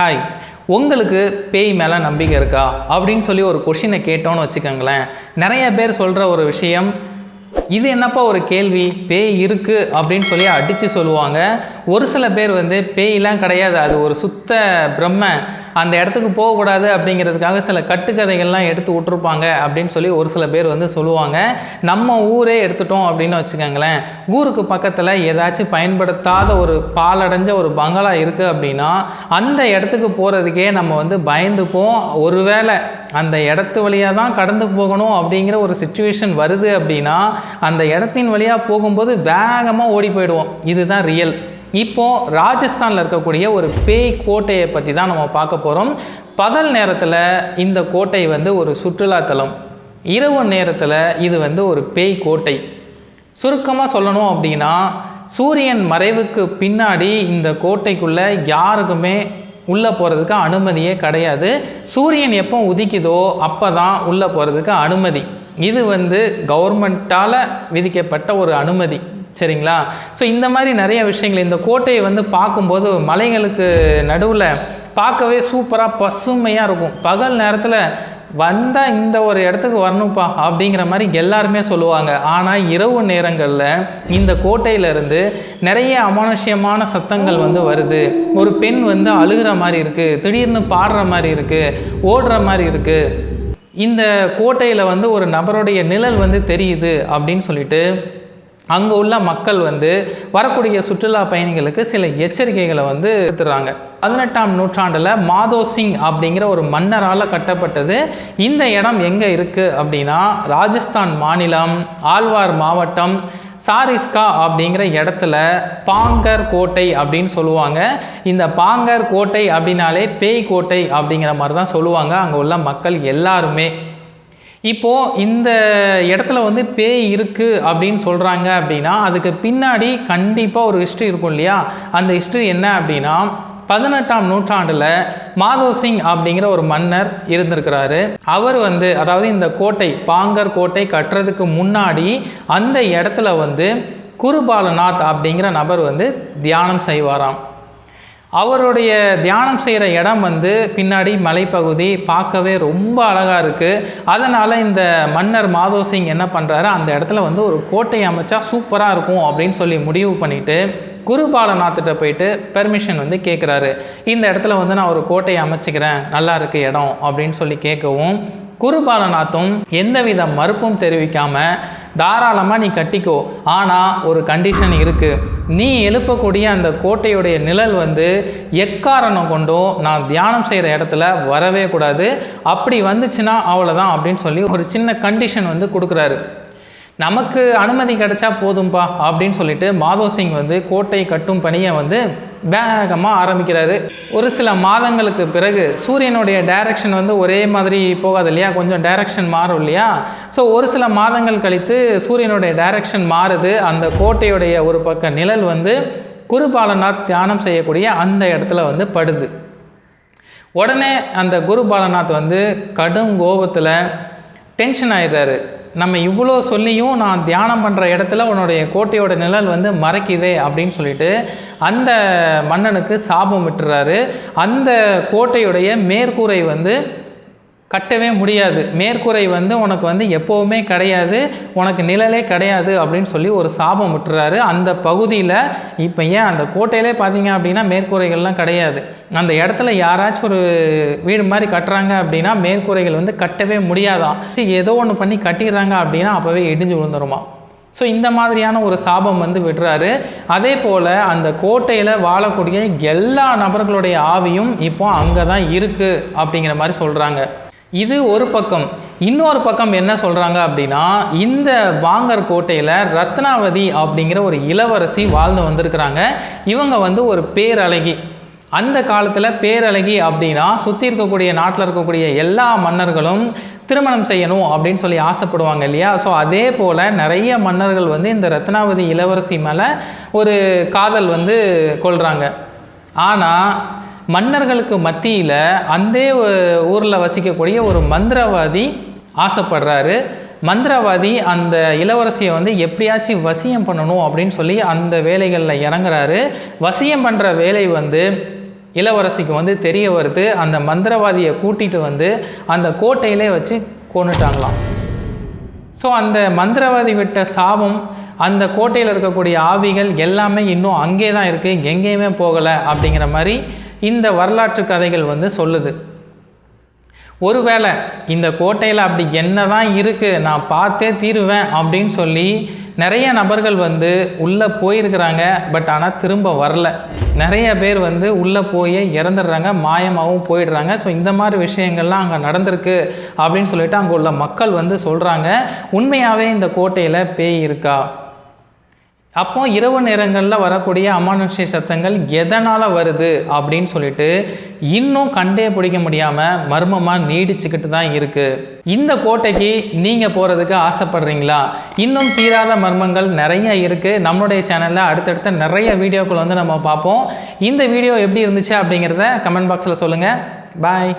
Hi உங்களுக்கு பேய் மேலே நம்பிக்கை இருக்கா? அப்படின்னு சொல்லி ஒரு கொஷினை கேட்டோன்னு வச்சுக்கோங்களேன். நிறைய பேர் சொல்கிற ஒரு விஷயம் இது என்னப்பா ஒரு கேள்வி? பேய் இருக்குது அப்படின்னு சொல்லி அடித்து சொல்லுவாங்க. ஒரு சில பேர் வந்து பேய்லாம் கிடையாது. அது ஒரு சுத்த பிரம்ம. அந்த இடத்துக்கு போகக்கூடாது அப்படிங்கிறதுக்காக சில கட்டுக்கதைகள்லாம் எடுத்து விட்ருப்பாங்க அப்படின்னு சொல்லி ஒரு சில பேர் வந்து சொல்லுவாங்க. நம்ம ஊரே எடுத்துட்டோம் அப்படின்னு வச்சுக்கோங்களேன். ஊருக்கு பக்கத்தில் ஏதாச்சும் பயன்படுத்தாத ஒரு பாலடைஞ்ச ஒரு பங்களா இருக்குது அப்படின்னா அந்த இடத்துக்கு போகிறதுக்கே நம்ம வந்து பயந்துப்போம். ஒருவேளை அந்த இடத்து வழியாக தான் கடந்து போகணும் அப்படிங்கிற ஒரு சுச்சுவேஷன் வருது அப்படின்னா அந்த இடத்தின் வழியாக போகும்போது வேகமாக ஓடி போயிடுவோம். இதுதான் ரியல் இப்போது ராஜஸ்தானில் இருக்கக்கூடிய ஒரு பேய் கோட்டையை பற்றி தான் நம்ம பார்க்க போகிறோம் பகல் நேரத்தில் இந்த கோட்டை வந்து ஒரு சுற்றுலாத்தலம் இரவு நேரத்தில் இது வந்து ஒரு பேய் கோட்டை. சுருக்கமாக சொல்லணும் அப்படின்னா சூரியன் மறைவுக்கு பின்னாடி இந்த கோட்டைக்குள்ளே யாருக்குமே உள்ளே போகிறதுக்கு அனுமதியே கிடையாது. சூரியன் எப்போ உதிக்குதோ அப்போ தான் உள்ளே போகிறதுக்கு அனுமதி. இது வந்து கவர்மெண்ட்டால் விதிக்கப்பட்ட ஒரு அனுமதி. சரிங்களா? ஸோ இந்த மாதிரி நிறைய விஷயங்கள் இந்த கோட்டையை வந்து பார்க்கும்போது மலைகளுக்கு நடுவில் பார்க்கவே சூப்பராக பசுமையாக இருக்கும். பகல் நேரத்தில் வந்தால் இந்த ஒரு இடத்துக்கு வரணும்ப்பா அப்படிங்கிற மாதிரி எல்லாருமே சொல்லுவாங்க. ஆனால் இரவு நேரங்களில் இந்த கோட்டையிலேருந்து நிறைய அமானுஷ்யமான சத்தங்கள் வந்து வருது. ஒரு பெண் வந்து அழுகிற மாதிரி இருக்குது திடீர்னு பாடுற மாதிரி இருக்குது ஓடுற மாதிரி இருக்குது இந்த கோட்டையில் வந்து ஒரு நபருடைய நிழல் வந்து தெரியுது அப்படின்னு சொல்லிட்டு அங்கே உள்ள மக்கள் வந்து வரக்கூடிய சுற்றுலா பயணிகளுக்கு சில எச்சரிக்கைகளை வந்து எடுத்துடுறாங்க பதினெட்டாம் நூற்றாண்டில் மாதோ சிங் அப்படிங்கிற ஒரு மன்னரால் கட்டப்பட்டது. இந்த இடம் எங்கே இருக்குது அப்படின்னா ராஜஸ்தான் மாநிலம் ஆழ்வார் மாவட்டம் சாரிஸ்கா அப்படிங்கிற இடத்துல பாங்கர் கோட்டை அப்படின்னு சொல்லுவாங்க. இந்த பாங்கர் கோட்டை அப்படின்னாலே பேய் கோட்டை அப்படிங்கிற மாதிரி தான் சொல்லுவாங்க. அங்கே உள்ள மக்கள் எல்லாருமே. இப்போது இந்த இடத்துல வந்து பேய் இருக்குது அப்படின்னு சொல்கிறாங்க அப்படின்னா அதுக்கு பின்னாடி கண்டிப்பாக ஒரு ஹிஸ்ட்ரி இருக்கும் இல்லையா? அந்த ஹிஸ்ட்ரி என்ன அப்படின்னா பதினெட்டாம் நூற்றாண்டில் மாதோ சிங் அப்படிங்கிற ஒரு மன்னர் இருந்திருக்கிறாரு. அவர் வந்து அதாவது இந்த கோட்டை பாங்கர் கோட்டை கட்டுறதுக்கு முன்னாடி அந்த இடத்துல வந்து குருபாலநாத் அப்படிங்கிற நபர் வந்து தியானம் செய்வாராம். அவருடைய தியானம் செய்கிற இடம் வந்து பின்னாடி மலைப்பகுதி பார்க்கவே ரொம்ப அழகாக இருக்குது அதனால் இந்த மன்னர் மாதோ சிங் என்ன பண்ணுறாரு அந்த இடத்துல வந்து ஒரு கோட்டை அமைச்சா சூப்பராக இருக்கும் அப்படின்னு சொல்லி முடிவு பண்ணிவிட்டு குருபாலநாத்திட்ட போயிட்டு பெர்மிஷன் வந்து கேட்குறாரு இந்த இடத்துல வந்து நான் ஒரு கோட்டையை அமைச்சிக்கிறேன் நல்லா இருக்கு இடம் அப்படின்னு சொல்லி கேட்கவும் குருபாலநாத்தும் எந்தவித மறுப்பும் தெரிவிக்காமல் தாராளமாக நீ கட்டிக்கோ. ஆனால் ஒரு கண்டிஷன் இருக்குது நீ எழுப்பக்கூடிய அந்த கோட்டையுடைய நிழல் வந்து எக்காரணம் கொண்டும் நான் தியானம் செய்கிற இடத்துல வரவே கூடாது. அப்படி வந்துச்சுன்னா அவ்வளோதான் அப்படின்னு சொல்லி ஒரு சின்ன கண்டிஷன் வந்து கொடுக்குறாரு. நமக்கு அனுமதி கிடைச்சா போதும்பா அப்படின்னு சொல்லிட்டு மாதோ சிங் வந்து கோட்டை கட்டும் பணியை வந்து வேகமாக ஆரம்பிக்கிறாரு. ஒரு சில மாதங்களுக்கு பிறகு சூரியனுடைய டைரக்ஷன் வந்து ஒரே மாதிரி போகாது இல்லையா? கொஞ்சம் டைரக்ஷன் மாறும் இல்லையா? ஸோ ஒரு சில மாதங்கள் கழித்து சூரியனுடைய டைரக்ஷன் மாறுது. அந்த கோட்டையுடைய ஒரு பக்க நிழல் வந்து குருபாலநாத் தியானம் செய்யக்கூடிய அந்த இடத்துல வந்து படுது. உடனே அந்த குருபாலநாத் வந்து கடும் கோபத்தில் டென்ஷன் ஆயிடுறாரு. நம்ம இவ்வளோ சொல்லியும் நான் தியானம் பண்ணுற இடத்துல உன்னுடைய கோட்டையோட நிழல் வந்து மறைக்குதே அப்படின்னு சொல்லிட்டு அந்த மன்னனுக்கு சாபம் விட்டுறாரு. அந்த கோட்டையுடைய மேற்கூரை வந்து கட்டவே முடியாது. மேற்கூரை வந்து உனக்கு வந்து எப்போவுமே கிடையாது. உனக்கு நிழலே கிடையாது. அப்படின்னு சொல்லி ஒரு சாபம் விட்டுறாரு. அந்த பகுதியில் இப்போ ஏன் அந்த கோட்டையிலே பார்த்தீங்க அப்படின்னா மேற்கூரைகள்லாம் கிடையாது. அந்த இடத்துல யாராச்சும் ஒரு வீடு மாதிரி கட்டுறாங்க அப்படின்னா மேற்கூரைகள் வந்து கட்டவே முடியாதான். ஏதோ ஒன்று பண்ணி கட்டிடுறாங்க அப்படின்னா அப்போவே இடிஞ்சு விழுந்துருமா? ஸோ இந்த மாதிரியான ஒரு சாபம் வந்து விடுறாரு அதே போல் அந்த கோட்டையில் வாழக்கூடிய எல்லா நபர்களுடைய ஆவியும் இப்போ அங்கே தான் இருக்குது அப்படிங்கிற மாதிரி சொல்கிறாங்க இது ஒரு பக்கம். இன்னொரு பக்கம் என்ன சொல்கிறாங்க அப்படின்னா இந்த வாங்கர் கோட்டையில் ரத்னாவதி அப்படிங்கிற ஒரு இளவரசி வாழ்ந்து வந்திருக்கிறாங்க. இவங்க வந்து ஒரு பேரழகி. அந்த காலத்தில் பேரழகி அப்படின்னா சுற்றி இருக்கக்கூடிய நாட்டில் இருக்கக்கூடிய எல்லா மன்னர்களும் திருமணம் செய்யணும் அப்படின்னு சொல்லி ஆசைப்படுவாங்க இல்லையா? ஸோ அதே போல் நிறைய மன்னர்கள் வந்து இந்த ரத்னாவதி இளவரசி மேலே ஒரு காதல் வந்து கொள்கிறாங்க ஆனால் மன்னர்களுக்கு மத்தியில் அந்த ஊரில் வசிக்கக்கூடிய ஒரு மந்திரவாதி ஆசைப்படுறாரு. மந்திரவாதி அந்த இளவரசியை வந்து எப்படியாச்சும் வசியம் பண்ணணும் அப்படின்னு சொல்லி அந்த வேலைகளில் இறங்குறாரு. வசியம் பண்ணுற வேலை வந்து இளவரசிக்கு வந்து தெரிய வருது. அந்த மந்திரவாதியை கூட்டிகிட்டு வந்து அந்த கோட்டையிலே வச்சு கொண்டுட்டாங்களாம் ஸோ அந்த மந்திரவாதி விட்ட சாபம் அந்த கோட்டையில் இருக்கக்கூடிய ஆவிகள் எல்லாமே இன்னும் அங்கே தான் இருக்குது எங்கேயுமே போகலை அப்படிங்கிற மாதிரி இந்த வரலாற்று கதைகள் வந்து சொல்லுது. ஒருவேளை இந்த கோட்டையில் அப்படி என்ன தான் இருக்குது நான் பார்த்தே தீருவேன் அப்படின்னு சொல்லி நிறைய நபர்கள் வந்து உள்ளே போயிருக்கிறாங்க பட் ஆனால் திரும்ப வரல. நிறைய பேர் வந்து உள்ளே போய் இறந்துடுறாங்க மாயமாகவும் போயிடுறாங்க. ஸோ இந்த மாதிரி விஷயங்கள்லாம் அங்கே நடந்திருக்கு அப்படின்னு சொல்லிட்டு அங்கே உள்ள மக்கள் வந்து சொல்கிறாங்க உண்மையாகவே இந்த கோட்டையில் பேய் இருக்கா? அப்போ இரவு நேரங்களில் வரக்கூடிய அமானுஷ்ய சத்தங்கள் எதனால் வருது அப்படின்னு சொல்லிட்டு இன்னும் கண்டே பிடிக்க முடியாமல் மர்மமாக நீடிச்சுக்கிட்டு தான் இருக்குது இந்த கோட்டைக்கு நீங்கள் போகிறதுக்கு ஆசைப்படுறீங்களா? இன்னும் தீராத மர்மங்கள் நிறைய இருக்குது நம்மளுடைய சேனலில் அடுத்தடுத்த நிறைய வீடியோக்கள் வந்து நம்ம பார்ப்போம். இந்த வீடியோ எப்படி இருந்துச்சு அப்படிங்கிறத கமெண்ட் பாக்ஸில் சொல்லுங்கள் பாய்